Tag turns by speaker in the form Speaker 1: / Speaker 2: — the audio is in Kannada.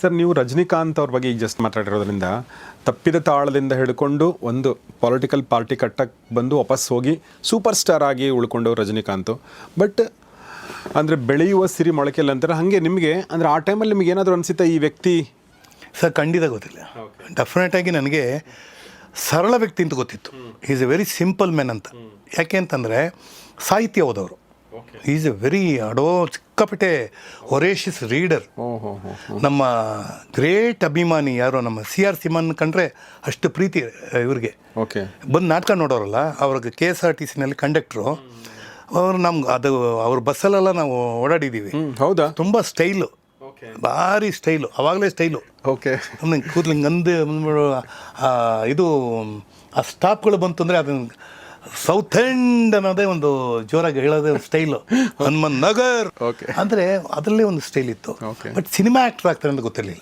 Speaker 1: ಸರ್ ನೀವು ರಜನಿಕಾಂತ್ ಅವ್ರ ಬಗ್ಗೆ ಈಗ ಜಸ್ಟ್ ಮಾತಾಡಿರೋದ್ರಿಂದ ತಪ್ಪಿದ ತಾಳದಿಂದ ಹಿಡ್ಕೊಂಡು ಒಂದು ಪೊಲಿಟಿಕಲ್ ಪಾರ್ಟಿ ಕಟ್ಟಕ್ಕೆ ಬಂದು ವಾಪಸ್ ಹೋಗಿ ಸೂಪರ್ ಸ್ಟಾರ್ ಆಗಿ ಉಳ್ಕೊಂಡವ್ರು ರಜನಿಕಾಂತ್. ಬಟ್ ಅಂದರೆ ಬೆಳೆಯುವ ಸಿರಿ ಮೊಳಕೆಲ್ಲ ಅಂತಾರೆ. ಹಾಗೆ ನಿಮಗೆ ಅಂದರೆ ಆ ಟೈಮಲ್ಲಿ ನಿಮಗೆ ಏನಾದರೂ ಅನಿಸುತ್ತೆ ಈ ವ್ಯಕ್ತಿ?
Speaker 2: ಸರ್ ಖಂಡಿತ ಗೊತ್ತಿಲ್ಲ. ಡೆಫಿನೆಟಾಗಿ ನನಗೆ ಸರಳ ವ್ಯಕ್ತಿ ಅಂತ ಗೊತ್ತಿತ್ತು. Is a very simple man ಅಂತ. ಯಾಕೆ ಅಂತಂದರೆ ಸಾಹಿತ್ಯ ಓದೋರು. ಈಸ್ ಎ ವೆರಿ ಅಡೋ ಸಿಕ್ಕಾಪಟ್ಟೆ ಹೊರೇಶಿಸ್ ರೀಡರ್
Speaker 1: ಓಹೋ
Speaker 2: ನಮ್ಮ ಗ್ರೇಟ್ ಅಭಿಮಾನಿ ಯಾರೋ? ನಮ್ಮ ಸಿ ಆರ್ ಸಿಮನ್ ಕಂಡ್ರೆ ಅಷ್ಟು ಪ್ರೀತಿ ಇವ್ರಿಗೆ.
Speaker 1: ಓಕೆ.
Speaker 2: ಬಂದು ನಾಟಕ ನೋಡೋರಲ್ಲ ಅವ್ರಿಗೆ ಕೆ ಎಸ್ ಆರ್ ಟಿ ಸಿನಲ್ಲಿ ಕಂಡಕ್ಟ್ರು ಅವ್ರು ನಮ್ಗೆ ಅದು ಅವ್ರ ಬಸ್ಸಲ್ಲೆಲ್ಲ ನಾವು ಓಡಾಡಿದ್ದೀವಿ
Speaker 1: ಹೌದಾ?
Speaker 2: ತುಂಬ ಸ್ಟೈಲು
Speaker 1: ಓಕೆ.
Speaker 2: ಭಾರಿ ಸ್ಟೈಲು ಅವಾಗಲೇ ಸ್ಟೈಲು
Speaker 1: ಓಕೆ.
Speaker 2: ನಮ್ಗೆ ಕೂದಲು ಗಂದು ಆ, ಇದು ಆ ಸ್ಟಾಪ್ಗಳು ಬಂತು ಅಂದರೆ ಅದನ್ನು ಸೌತ್ ಎಂಡ್ ಅನ್ನೋದೇ ಒಂದು ಜೋರಾಗಿ ಹೇಳೋದೇ ಒಂದು ಸ್ಟೈಲು ಹನುಮನ್ ನಗರ್. ಅಂದರೆ ಅದರಲ್ಲೇ ಒಂದು ಸ್ಟೈಲ್ ಇತ್ತು. ಬಟ್ ಸಿನಿಮಾ ಆ್ಯಕ್ಟರ್ ಆಗ್ತಾರೆ ಅಂತ ಗೊತ್ತಿರಲಿಲ್ಲ.